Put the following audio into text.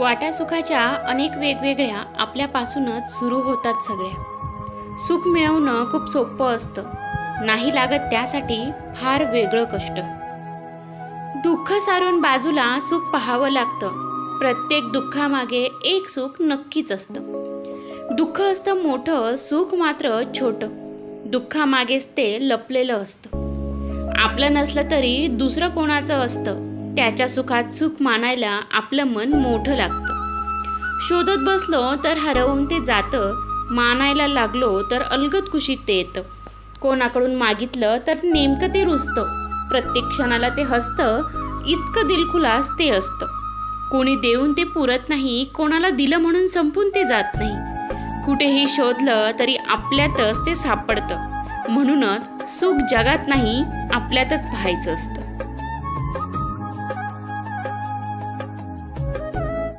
वाटासुखाच्या अनेक वेगवेगळ्या आपल्यापासूनच सुरू होतात सगळ्या. सुख मिळवणं खूप सोपं असतं. नाही लागत त्यासाठी फार वेगळं कष्ट. दुःख सारून बाजूला सुख पाहावं लागतं. प्रत्येक दुःखामागे एक सुख नक्कीच असतं. दुःख असतं मोठं सुख मात्र छोटं. दुःखामागेच ते लपलेलं असतं. आपलं नसलं तरी दुसरं कोणाचं असतं? त्याच्या सुखात सुख मानायला आपलं मन मोठं लागतं. शोधत बसलो तर हरवून ते जातं मानायला लागलो तर अलगद कुशीत ते येतं. कोणाकडून मागितलं तर नेमकं ते रुजतं. प्रत्येक क्षणाला ते हसतं इतकं दिलखुलास ते असतं. कोणी देऊन ते पुरत नाही कोणाला दिलं म्हणून संपून ते जात नाही. कुठेही शोधलं तरी आपल्यातच ते सापडतं. म्हणूनच सुख जगात नाही आपल्यातच पाहायचं असतं.